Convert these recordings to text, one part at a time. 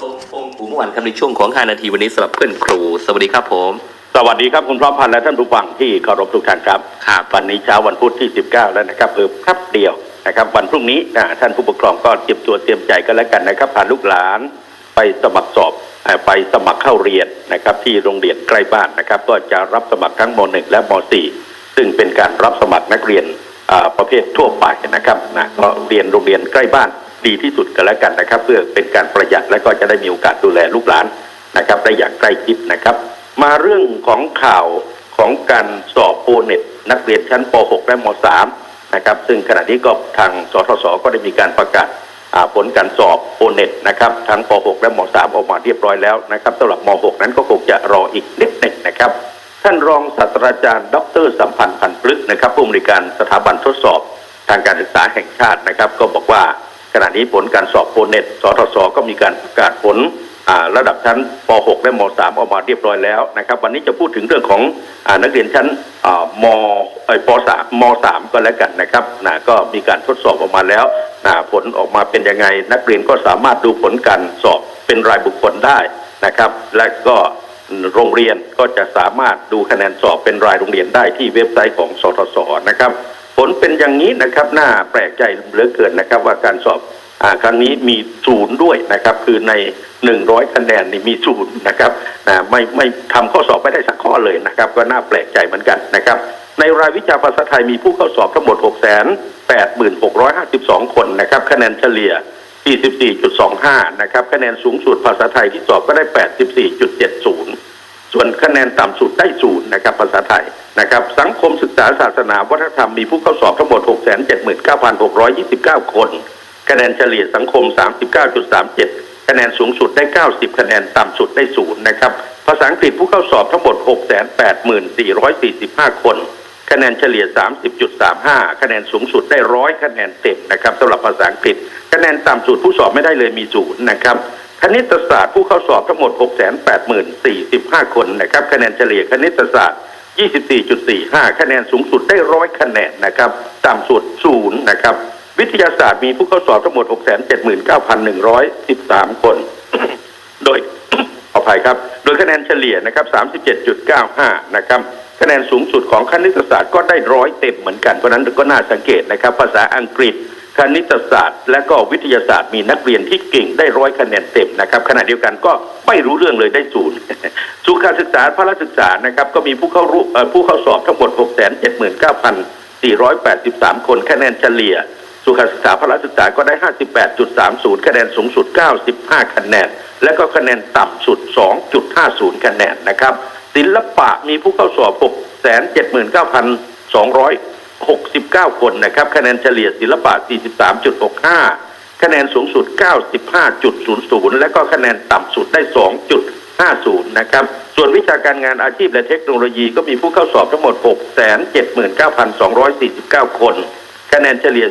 สมพงษ์ภูมิวันครับในช่วงของ5นาทีวันนี้สำหรับเพื่อนครู สวัสดีครับผม สวัสดีครับคุณพร้อมพันธ์และท่านผู้ฟังที่เคารพทุกท่านครับครับวันนี้เช้าวันพุธที่ 19 แล้วนะครับเพิ่มครับเดียวนะครับ วันพรุ่งนี้อ่าท่านผู้ปกครองก็เตรียมตัวเตรียมใจกันแล้วกันนะครับพาลูกหลานไปสมัครสอบเอ่อไปสมัครเข้าเรียนนะครับ ที่โรงเรียนใกล้บ้านนะครับ ก็จะรับสมัครทั้งม .1 และม .4 ซึ่งเป็นการรับสมัครนักเรียนอ่าประเภททั่วไปนะครับนะก็เรียนโรงเรียนใกล้บ้าน ดีที่สุดกันแล้วกันนะครับ เพื่อเป็นการประหยัดและก็จะได้มีโอกาสดูแลลูกหลานนะครับได้อย่างใกล้ชิดนะครับ มาเรื่องของข่าวของการสอบโอเน็ตนักเรียนชั้นป .6 และม .3 นะครับ ซึ่งขณะนี้ก็ทางสทศก็ได้มีการประกาศผลการสอบโอเน็ตนะครับทั้งป .6 และม .3 ออกมาเรียบร้อยแล้วนะครับสำหรับม .6 นั้นก็คงจะรออีกนิดหนึ่งนะครับ ท่านรองศาสตราจารย์ ดรสัมพันธ์พันพฤกษ์นะครับผู้อำนวยการสถาบันทดสอบ ทางการศึกษาแห่งชาตินะครับ ก็บอกว่า ณะนี้ผลการสอบโอเน็ตสทศก็มีการประกาศผลระดับชั้นป .6 และม .3 ออกมาเรียบร้อยแล้วนะครับ วันนี้จะพูดถึงเรื่องของอนักเรียนชั้นอมอป .3 ม .3 ก็แล้วกันนะครับนะก็มีการทดสอบออกมาแล้วนะผลออกมาเป็นยังไง นักเรียนก็สามารถดูผลการสอบเป็นรายบุคคลได้นะครับ และก็โรงเรียนก็จะสามารถดูคะแนนสอบเป็นรายโรงเรียนได้ที่เว็บไซต์ของสทศนะครับ ผลเป็นอย่างนี้นะครับน่าแปลกใจเหลือเกินนะครับว่าการสอบอครั้งนี้มีศูนย์ด้วยนะครับ คือใน 100 คะแนนนี่มีศูนย์นะครับไม่ไม่ทำข้อสอบไม่ได้สักข้อเลยนะครับ ก็น่าแปลกใจเหมือนกันนะครับ ในรายวิชาภาษาไทยมีผู้เข้าสอบทั้งหมด 6 8 6 5 2 คนนะครับ คะแนนเฉลี่ย 44.25 นะครับ คะแนนสูงสุดภาษาไทยที่สอบก็ได้ 84.70 ส่วนคะแนนต่ำสุดได้ศูนย์นะครับภาษาไทยนะครับ สังคมศึกษาศาสนาวัฒนธรรมมีผู้เข้าสอบทั้งหมด 679,629 คน คะแนนเฉลี่ยสังคม 39.37 คะแนนสูงสุดได้ 90 คะแนนต่ำสุดได้ศูนย์นะครับ ภาษาอังกฤษผู้เข้าสอบทั้งหมด 684,445 คน คะแนนเฉลี่ย 30.35 คะแนนสูงสุดได้ร้อยคะแนนเต็มนะครับสำหรับภาษาอังกฤษ คะแนนต่ำสุดผู้สอบไม่ได้เลยมีศูนย์นะครับ คณิตศาสตร์ผู้เข้าสอบทั้งหมด 680,045 คนนะครับ คะแนนเฉลี่ยคณิตศาสตร์ 24.45 คะแนนสูงสุดได้ร้อยคะแนนนะครับต่ำสุดศูนย์นะครับ วิทยาศาสตร์มีผู้เข้าสอบทั้งหมด 679,113 คน โดยขออภัยครับ โดยคะแนนเฉลี่ยนะครับ 37.95 นะครับคะแนนสูงสุดของคณิตศาสตร์ก็ได้ร้อยเต็มเหมือนกันเพราะฉะนั้นก็น่าสังเกตนะครับ ภาษาอังกฤษ คณิตศาสตร์ และก็วิทยาศาสตร์มีนักเรียนที่เก่งได้ร้อยคะแนนเต็มนะครับขณะเดียวกันก็ไม่รู้เรื่องเลยได้ศูนย์สุขศึกษาพระศึกษานะครับก็มีผู้เข้ารู้ผู้เข้าสอบทั้งหมด 679,483 คนคะแนนเฉลี่ย สุขศึกษาพละศึกษาก็ได้ 58.30 คะแนนสูงสุด 95 คะแนน และก็คะแนนต่ำสุด 2.50 คะแนนนะครับศิลปะมีผู้เข้าสอบ 69 คนนะครับ คะแนนเฉลี่ยศิลปะ 43.65 คะแนนสูงสุด 95.00 และก็คะแนนต่ำสุดได้ 2.50 นะครับ ส่วนวิชาการงานอาชีพและเทคโนโลยีก็มีผู้เข้าสอบทั้งหมด 679,249 คน คะแนนเฉลี่ย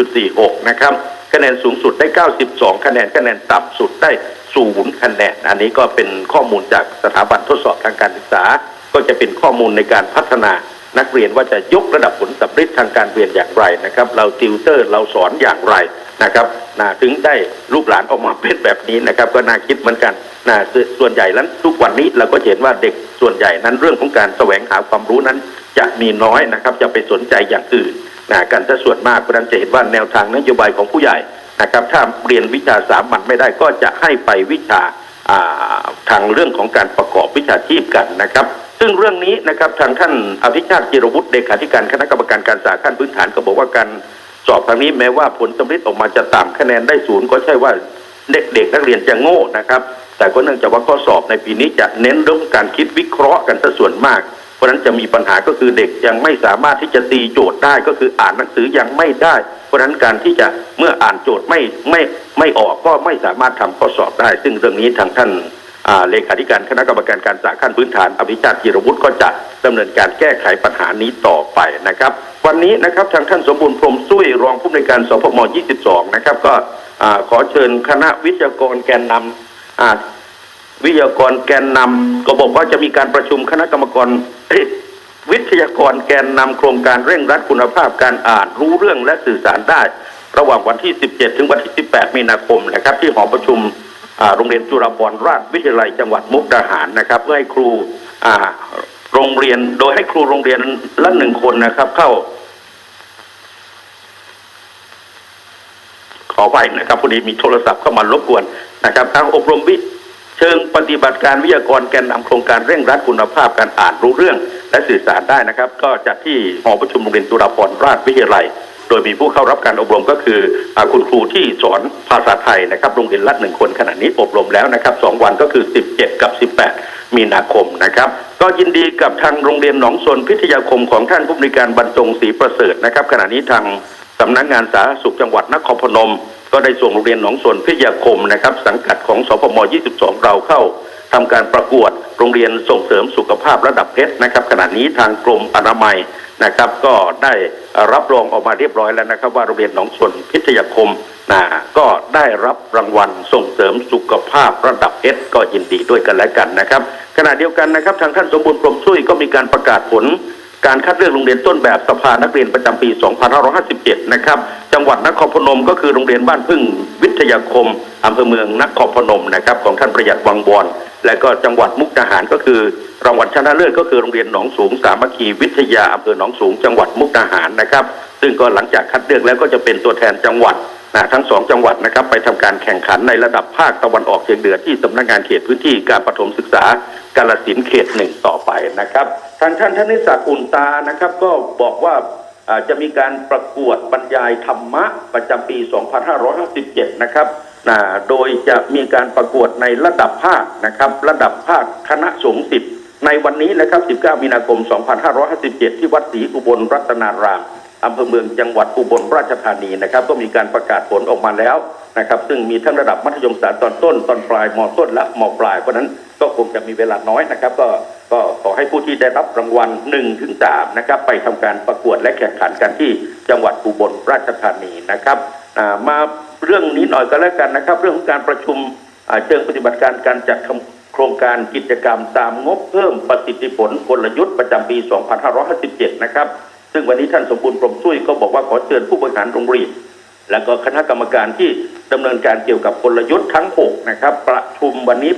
44.46 นะครับ คะแนนสูงสุดได้ 92 คะแนน คะแนนต่ำสุดได้ศูนย์คะแนน อันนี้ก็เป็นข้อมูลจากสถาบันทดสอบทางการศึกษา ก็จะเป็นข้อมูลในการพัฒนา นักเรียนว่าจะยกระดับผลสำเร็จทางการเรียนอย่างไรนะครับ เราติวเตอร์เราสอนอย่างไรนะครับนะถึงได้ลูกหลานออกมาเป็นแบบนี้นะครับ ก็น่าคิดเหมือนกันนะส่วนใหญ่นั้นทุกวันนี้เราก็เห็นว่าเด็กส่วนใหญ่นั้นเรื่องของการแสวงหาความรู้นั้น จะมีน้อยนะครับจะไปสนใจอย่างอื่นนะกันถ้าส่วนมากเพราะนั้นจะเห็นว่าแนวทางนโยบายของผู้ใหญ่นะครับถ้าเรียนวิชาสามัญไม่ได้ก็จะให้ไปวิชาอ่าทางเรื่องของการประกอบวิชาชีพกันนะครับ ซึ่งเรื่องนี้นะครับทางท่านอภิชาติจิรวุฒิเลขาธิการคณะกรรมการการศึกษาขั้นพื้นฐานก็บอกว่าการสอบครั้งนี้แม้ว่าผลสำเร็จออกมาจะต่ำคะแนนได้ศูนย์ก็ใช่ว่าเด็กๆนักเรียนจะโง่นะครับ แต่ก็เนื่องจากว่าข้อสอบในปีนี้จะเน้นเรื่องการคิดวิเคราะห์กันซะส่วนมาก เพราะฉะนั้นจะมีปัญหาก็คือเด็กยังไม่สามารถที่จะตีโจทย์ได้ก็คืออ่านหนังสือยังไม่ได้ เพราะฉะนั้นการที่จะเมื่ออ่านโจทย์ไม่ไม่ไม่ออกก็ไม่สามารถทำข้อสอบได้ ซึ่งเรื่องนี้ทางท่าน เลขาธิการคณะกรรมการการศึกษาขั้นพื้นฐานอภิชาติจิรวุฒิก็จะดำเนินการแก้ไขปัญหานี้ต่อไปนะครับ วันนี้นะครับทางท่านสมบูรณ์พรมซุ้ยรองผู้อำนวยการสพม 22 นะครับ ก็ขอเชิญคณะวิทยากรแกนนำวิทยากรแกนนำก็บอกว่าจะมีการประชุมคณะกรรมการวิทยากรแกนนำโครงการเร่งรัดคุณภาพการอ่านรู้เรื่องและสื่อสารได้ ระหว่างวันที่ 17 ถึงวันที่ 18 มีนาคมนะครับ ที่หอประชุม โรงเรียนจุฬาภรณราชวิทยาลัยจังหวัดมุกดาหารนะครับเพื่อให้ครูโรงเรียนโดยให้ครูโรงเรียนละหนึ่งคนนะครับ เข้า ขอไปนะครับพอดีมีโทรศัพท์เข้ามารบกวนนะครับทางอบรมวิเชิงปฏิบัติการวิทยากรแกนนำโครงการเร่งรัดคุณภาพการอ่านรู้เรื่อง และสื่อสารได้นะครับ ก็จัดที่หอประชุมโรงเรียนจุฬาภรณราชวิทยาลัย โดยมีผู้เข้ารับการอบรมก็คืออคุณครูที่สอนภาษาไทยนะครับโรงเรียนละหนึ่งคนขณะนี้อบรมแล้วนะครับสองวันก็คือ 17 กับ 18 มีนาคมนะครับ ก็ยินดีกับทางโรงเรียนหนองสนพิทยาคมของท่านผู้บริการบรรจงศรีประเสริฐนะครับ ขณะนี้ทางสำนักงานสาธารณสุขจังหวัดนครพนม ก็ได้ส่งโรงเรียนหนองสนพิทยาคมนะครับสังกัดของสพม 22 เราเข้าทำการประกวดโรงเรียนส่งเสริมสุขภาพระดับเพชรนะครับขณะนี้ทางกรมอนามัย นะครับ ก็ได้รับรองออกมาเรียบร้อยแล้วนะครับ ว่าโรงเรียนหนองสนพิทยาคมนะก็ได้รับรางวัลส่งเสริมสุขภาพระดับเพชรก็ยินดีด้วยกันและกันนะครับ ขณะเดียวกันนะครับ ทางท่านสมบูรณ์พรมช่วยก็มีการประกาศผลการคัดเลือกโรงเรียนต้นแบบสภานักเรียนประจำปี 2557 นะครับ จังหวัดนครพนมก็คือโรงเรียนบ้านพึ่งวิทยาคมอำเภอเมืองนครพนมนะครับของท่านประหยัดวังบอน และก็จังหวัดมุกดาหารก็คือรางวัลชนะเลิศก็คือโรงเรียนหนองสูงสามัคคีวิทยาอำเภอหนองสูงจังหวัดมุกดาหารนะครับ ซึ่งก็หลังจากคัดเลือกแล้วก็จะเป็นตัวแทนจังหวัดนะทั้งสองจังหวัดนะครับไปทำการแข่งขันในระดับภาคตะวันออกเฉียงเหนือที่สำนักงานเขตพื้นที่การประถมศึกษากาลสินเขตหนึ่งต่อไปนะครับทางท่านธนิศักอุ่นตานะครับก็บอกว่าอ่าจะมีการประกวดบรรยายธรรมะประจำปี 2557 นะครับ นะโดยจะมีการประกวดในระดับภาคนะครับ ระดับภาคคณะสงฆ์10ในวันนี้นะครับ 19 มีนาคม 2557 ที่วัดศรีอุบลรัตนารามอำเภอเมืองจังหวัดอุบลราชธานีนะครับ ก็มีการประกาศผลออกมาแล้วนะครับ ซึ่งมีทั้งระดับมัธยมศึกษาตอนต้น ตอนปลายมต้นและมปลาย เพราะนั้นก็คงจะมีเวลาน้อยนะครับ ก็ก็ขอให้ผู้ที่ได้รับรางวัล1ถึง3นะครับ ไปทำการประกวดและแข่งขันกันที่จังหวัดอุบลราชธานีนะครับมา เรื่องนี้หน่อยก็แล้วกันนะครับ เรื่องของการประชุมเชิงปฏิบัติการการจัดโครงการกิจกรรมตามงบเพิ่มประสิทธิผลกลยุทธ์ประจำปี 2557 นะครับ ซึ่งวันนี้ท่านสมบูรณ์พรมช่วยก็บอกว่าขอเชิญผู้บริหารโรงเรียนแล้วก็คณะกรรมการที่ดำเนินการเกี่ยวกับกลยุทธ์ทั้ง 6 นะครับ ประชุมวันนี้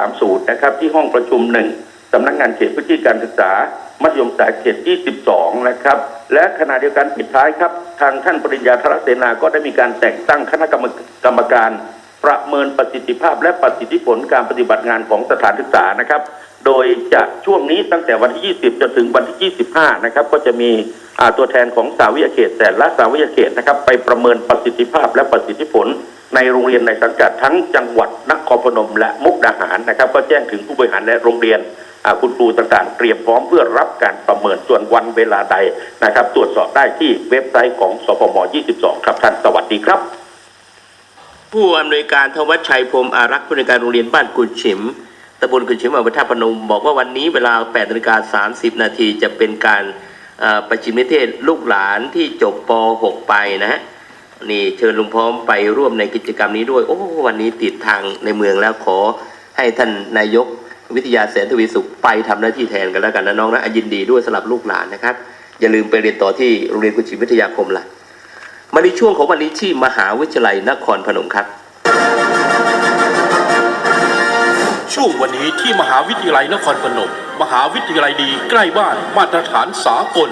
830 นะครับ ที่ห้องประชุม 1สำนักงานเขตพื้นที่การศึกษา มัธยมศึกษาเขตที่12นะครับ และขณะเดียวกันปิดท้ายครับ ทางท่านปริญญาธรเสนาก็ได้มีการแต่งตั้งคณะกรรมกรรมการประเมินประสิทธิภาพและประสิทธิผลการปฏิบัติงานของสถานศึกษานะครับ โดยจะช่วงนี้ตั้งแต่วันที่ 20 จนถึงวันที่ 25 นะครับ ก็จะมีตัวแทนของสาวิยาเขต แต่ละสาวิยาเขตนะครับ ไปประเมินประสิทธิภาพและประสิทธิผล ในโรงเรียนในสังกัดทั้งจังหวัดนครพนมและมุกดาหารนะครับ ก็แจ้งถึงผู้บริหารและโรงเรียน คุณครูต่างๆ เตรียมพร้อมเพื่อรับการประเมินส่วนวันเวลาใดนะครับ ตรวจสอบได้ที่เว็บไซต์ของสพม 22 ครับท่านสวัสดีครับ ผู้อำนวยการทวัชชัยพรมอารักษ์ผู้อำนวยการโรงเรียนบ้านกุดฉิมตำบลกุดฉิมอำเภอท่าพนม บอกว่าวันนี้เวลา8นาฬิกา30 นาทีจะเป็นการประชิมนิเทศลูกหลานที่จบป .6 ไปนะฮะนี่เชิญลุงพร้อมไปร่วมในกิจกรรมนี้ด้วย โอ้วันนี้ติดทางในเมืองแล้วขอ ให้ท่านนายกวิทยาแสนทวีสุขไปทำหน้าที่แทนกันแล้วกันนะน้องนะยินดีด้วยสำหรับลูกหลานนะครับ อย่าลืมไปเรียนต่อที่โรงเรียนกุดฉิมวิทยาคมล่ะมาในช่วงของวันนี้ที่มหาวิทยาลัยนครพนมครับ ช่วงวันนี้ที่มหาวิทยาลัยนครพนม มหาวิทยาลัยดีใกล้บ้านมาตรฐานสากล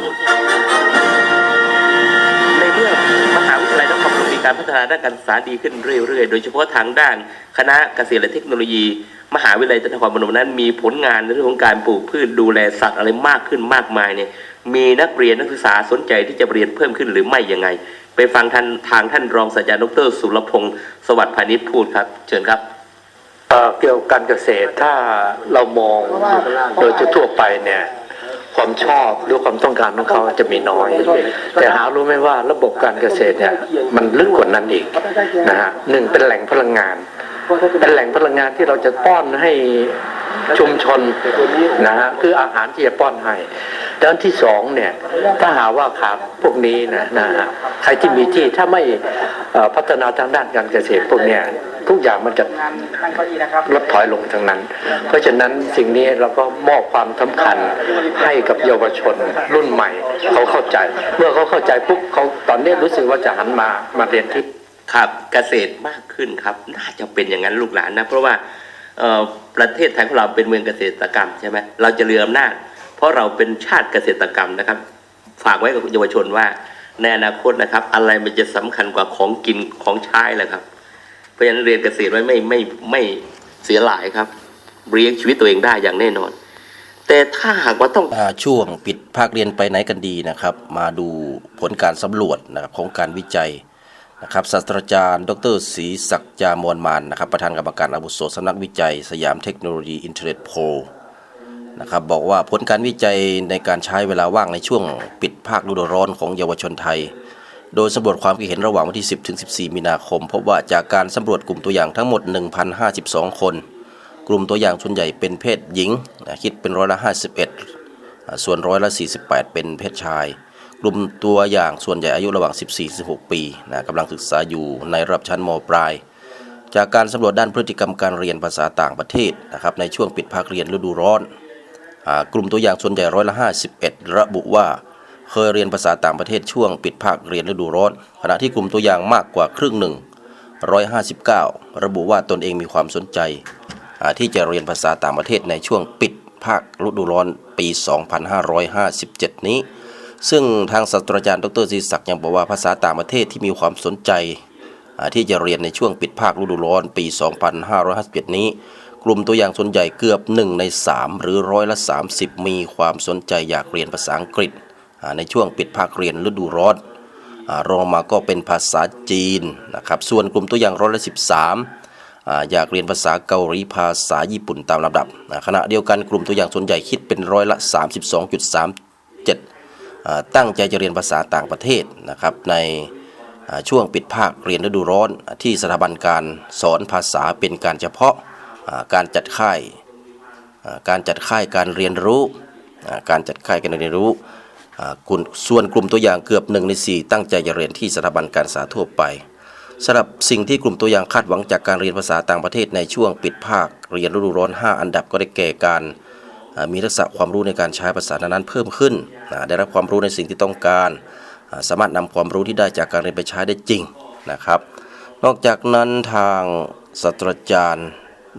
การพัฒนาด้านการศึกษาดีขึ้นเรื่อยๆ โดยเฉพาะทางด้านคณะเกษตรและเทคโนโลยี มหาวิทยาลัยนครพนมนั้น มีผลงานในเรื่องของการปลูกพืชดูแลสัตว์อะไรมากขึ้นมากมายเนี่ยมีนักเรียนนักศึกษาสนใจที่จะเรียนเพิ่มขึ้นหรือไม่ยังไง ไปฟังท่านทางท่านรองศาสตราจารย์ดรสุรพงศ์สวัสดิ์พานิชพูดครับ เชิญครับเกี่ยวกับการเกษตรถ้าเรามองโดยทั่วไปเนี่ย ความชอบหรือความต้องการของเขาจะมีน้อย แต่หารู้ไหมว่าระบบการเกษตรเนี่ยมันลึกกว่านั้นอีกนะฮะหนึ่งเป็นแหล่งพลังงาน เป็นแหล่งพลังงานที่เราจะป้อนให้ชุมชนนะฮะคืออาหารที่จะป้อนให้ด้านที่สองเนี่ยถ้าหาว่าขาดพวกนี้นะนะฮะใครที่มีที่ถ้าไม่พัฒนาทางด้านการเกษตรพวกเนี้ย ทุกอย่างมันจะลดถอยลงทั้งนั้น เพราะฉะนั้นสิ่งนี้เราก็มอบความสำคัญให้กับเยาวชนรุ่นใหม่ เขาเข้าใจ เมื่อเขาเข้าใจปุ๊บเขาตอนนี้รู้สึกว่าจะหันมามาเรียนที่ครับเกษตรมากขึ้นครับ น่าจะเป็นอย่างนั้นลูกหลานนะ เพราะว่าเอ่อประเทศไทยของเราเป็นเมืองเกษตรกรรมใช่ไหมเราจะเรืออำนาจเพราะเราเป็นชาติเกษตรกรรมนะครับ ฝากไว้กับเยาวชนว่าในอนาคตนะครับ อะไรมันจะสำคัญกว่าของกินของใช้แหละครับ เพราะฉะนั้นเรียนเกษตรไว้ไม่ไม่ไม่เสียหลายครับเลี้ยงชีวิตตัวเองได้อย่างแน่นอน แต่ถ้าหากว่าต้องอช่วงปิดภาคเรียนไปไหนกันดีนะครับ มาดูผลการสำรวจนะครับของการวิจัยนะครับศาสตราจารย์ ดรศรีศักดิ์จามวลมานนะครับประธานกรรมการอาวุโสสำนักวิจัย สยามเทคโนโลยีอินเทอร์เน็ตโพลนะครับบอกว่าผลการวิจัยในการใช้เวลาว่างในช่วงปิดภาคฤดูร้อนของเยาวชนไทย โดยสำรวจความคิดเห็นระหว่างวันที่ 10 ถึง 14 มีนาคม พบว่าจากการสำรวจกลุ่มตัวอย่างทั้งหมด 1,052 คน กลุ่มตัวอย่างส่วนใหญ่เป็นเพศหญิง คิดเป็นร้อยละ 51 ส่วนร้อยละ 48 เป็นเพศชาย กลุ่มตัวอย่างส่วนใหญ่อายุระหว่าง 14-16 ปีนะกำลังศึกษาอยู่ในระดับชั้นมปลาย จากการสำรวจด้านพฤติกรรมการเรียนภาษาต่างประเทศนะครับในช่วงปิดภาคเรียนฤดูร้อนอกลุ่มตัวอย่างส่วนใหญ่ร้อยละ 51 ระบุว่า เคยเรียนภาษาต่างประเทศช่วงปิดภาคเรียนฤดูร้อน ขณะที่กลุ่มตัวอย่างมากกว่าครึ่งหนึ่ง 159 ระบุว่าตนเองมีความสนใจ ที่จะเรียนภาษาต่างประเทศในช่วงปิดภาคฤดูร้อนปี 2557 นี้ ซึ่งทางศาสตราจารย์ดรศรีศักดิ์ยังบอกว่าภาษาต่างประเทศที่มีความสนใจ ที่จะเรียนในช่วงปิดภาคฤดูร้อนปี 2557 นี้กลุ่มตัวอย่างส่วนใหญ่เกือบ 1 ใน 3 หรือร้อยละ 30 มีความสนใจอยากเรียนภาษาอังกฤษ ในช่วงปิดภาคเรียนฤดูร้อนรองมาก็เป็นภาษาจีนนะครับส่วนกลุ่มตัวอย่างร้อยละสิบสามอยากเรียนภาษาเกาหลีภาษาญี่ปุ่นตามลำดับขณะเดียวกันกลุ่มตัวอย่างส่วนใหญ่คิดเป็นร้อยละ 32.37อ่าตั้งใจจะเรียนภาษาต่างประเทศนะครับในช่วงปิดภาคเรียนฤดูร้อน ที่สถาบันการสอนภาษาเป็นการเฉพาะการจัดค่ายการจัดค่ายการเรียนรู้การจัดค่ายการเรียนรู้ ส่วนกลุ่มตัวอย่างเกือบหนึ่งในสี่ตั้งใจจะเรียนที่สถาบันการศึกษาทั่วไปสำหรับสิ่งที่กลุ่มตัวอย่างคาดหวังจากการเรียนภาษาต่างประเทศในช่วงปิดภาค เรียนฤดูร้อน 5 อันดับก็ได้แก่การมีทักษะความรู้ในการใช้ภาษานั้นๆเพิ่มขึ้น ได้รับความรู้ในสิ่งที่ต้องการ สามารถนำความรู้ที่ได้จากการเรียนไปใช้ได้จริงนะครับ นอกจากนั้นทางศาสตราจารย์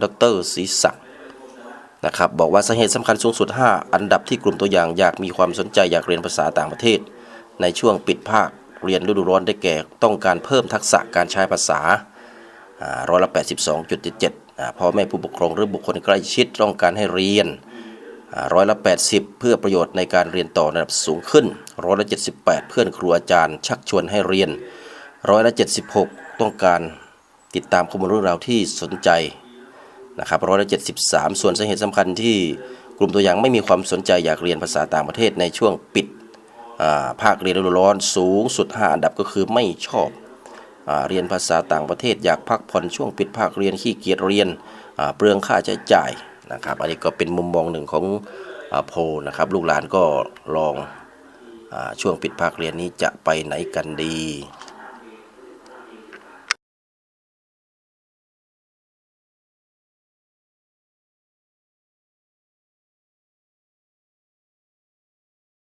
ดรศรีศักดิ์ นะครับบอกว่าสาเหตุสำคัญสูงสุด 5 อันดับที่กลุ่มตัวอย่างอยากมีความสนใจอยากเรียนภาษาต่างประเทศ ในช่วงปิดภาคเรียนฤดูร้อนได้แก่ต้องการเพิ่มทักษะการใช้ภาษาร้อยละ82.77อ่าพ่อแม่ผู้ปกครองหรือบุคคลใกล้ชิดต้องการให้เรียนร้อยละ80 เพื่อประโยชน์ในการเรียนต่อระดับสูงขึ้นร้อยละ78 เพื่อนครูอาจารย์ ชักชวนให้เรียนร้อยละ76 ต้องการติดตามข้อมูลเรื่องราวที่สนใจ นะครับร้อยละเจ็ดสิบสามส่วนสาเหตุสำคัญที่กลุ่มตัวอย่างไม่มีความสนใจอยากเรียนภาษาต่างประเทศในช่วงปิดภาคเรียนฤดูร้อนสูงสุด 5 อันดับก็คือไม่ชอบอเรียนภาษาต่างประเทศ อยากพักผ่อนช่วงปิดภาคเรียนขี้เกียจเรียนเปลืองค่าใช้จ่ายนะครับอันนี้ก็เป็นมุมมองหนึ่งของอโพนะครับลูกหลานก็ลองอช่วงปิดภาคเรียนนี้จะไปไหนกันดี